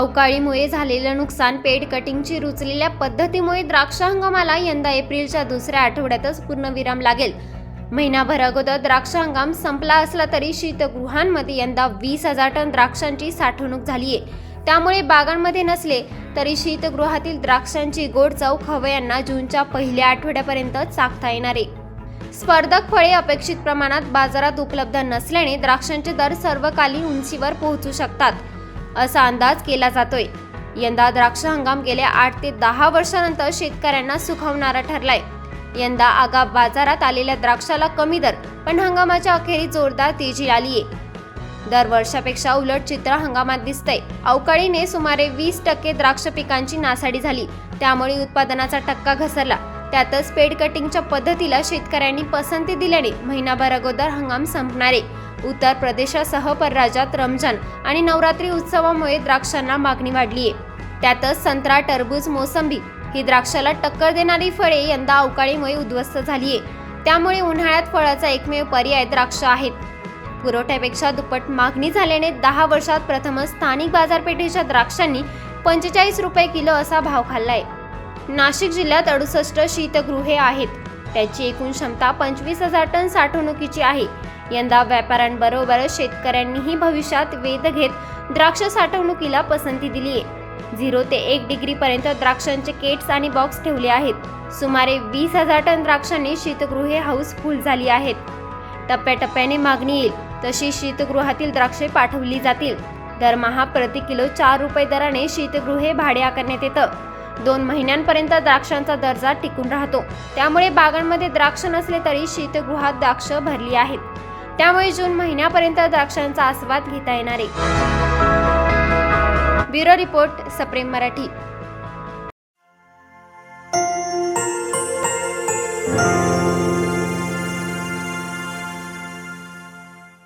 अवकाळीमुळे झालेलं नुकसान पेड कटिंगची रुचलेल्या पद्धतीमुळे द्राक्ष हंगामाला यंदा एप्रिलच्या दुसऱ्या आठवड्यातच पूर्णविराम लागेल. महिनाभर अगोदर द्राक्ष हंगाम संपला असला तरी शीतगृहांमध्ये यंदा वीस हजार टन द्राक्षांची साठवणूक झाली आहे त्यामुळे बागांमध्ये नसले तरी शीतगृहातील द्राक्षांची गोड चव खवयांना जूनच्या पहिल्या आठवड्यापर्यंत चाखता येणार. आहे स्पर्धक फळे अपेक्षित प्रमाणात बाजारात उपलब्ध नसल्याने द्राक्षांचे दर सर्वकालीन उंचीवर पोहोचू शकतात. असा अंदाज केला जातोय. यंदा द्राक्ष हंगाम गेल्या आठ ते दहा वर्षानंतर शेतकऱ्यांना सुखावणारा ठरलाय. यंदा आगा बाजारात आलेल्या द्राक्षाला कमी दर पण हंगामाच्या अखेरी जोरदार तेजी आलीये. दरवर्षापेक्षा उलट चित्र हंगामात दिसतंय. अवकाळीने सुमारे वीस टक्के द्राक्ष पिकांची नासाडी झाली. त्यामुळे उत्पादनाचा टक्का घसरला. त्यातच पेड कटिंगच्या पद्धतीला शेतकऱ्यांनी पसंती दिल्याने महिनाभर अगोदर हंगाम संपणारे. उत्तर प्रदेशासह परराज्यात रमजान आणि नवरात्री उत्सवामुळे द्राक्षांना मागणी वाढली आहे त्यातच संत्रा टरबूज मोसंबी ही द्राक्षाला टक्कर देणारी फळे यंदा अवकाळीमुळे उद्ध्वस्त झाली आहे त्यामुळे उन्हाळ्यात फळाचा एकमेव पर्याय द्राक्ष आहेत. पुरवठ्यापेक्षा दुप्पट मागणी झाल्याने दहा वर्षात प्रथमच स्थानिक बाजारपेठेच्या द्राक्षांनी पंचेचाळीस रुपये किलो असा भाव खाल्लाय. नाशिक जिल्ह्यात अडुसष्ट शीतगृहे आहेत. त्याची एकूण क्षमता पंचवीस हजार टन साठवणुकीची आहे. यंदा व्यापाऱ्यांबरोबरच शेतकऱ्यांनीही भविष्यात वेध घेत द्राक्ष साठवणुकीला पसंती दिली आहे झिरो ते एक डिग्री पर्यंत द्राक्षांचे केट्स आणि बॉक्स ठेवले आहेत. सुमारे वीस हजार टन द्राक्षांनी शीतगृहे हाऊसफुल झाली आहेत. टप्प्याटप्प्याने मागणी येईल. तशी शीतगृहातील द्राक्षे पाठवली जातील. दरमहा प्रति किलो चार रुपये दराने शीतगृहे भाडे आकारण्यात येतं. दोन महिन्यांपर्यंत द्राक्षांचा दर्जा टिकून राहतो. त्यामुळे बागांमध्ये द्राक्ष नसले तरी शीतगृहात द्राक्ष भरली आहेत. त्यामुळे जून महिन्यापर्यंत द्राक्षांचा आस्वाद घेता येणार आहे. ब्युरो रिपोर्ट सप्रेम मराठी.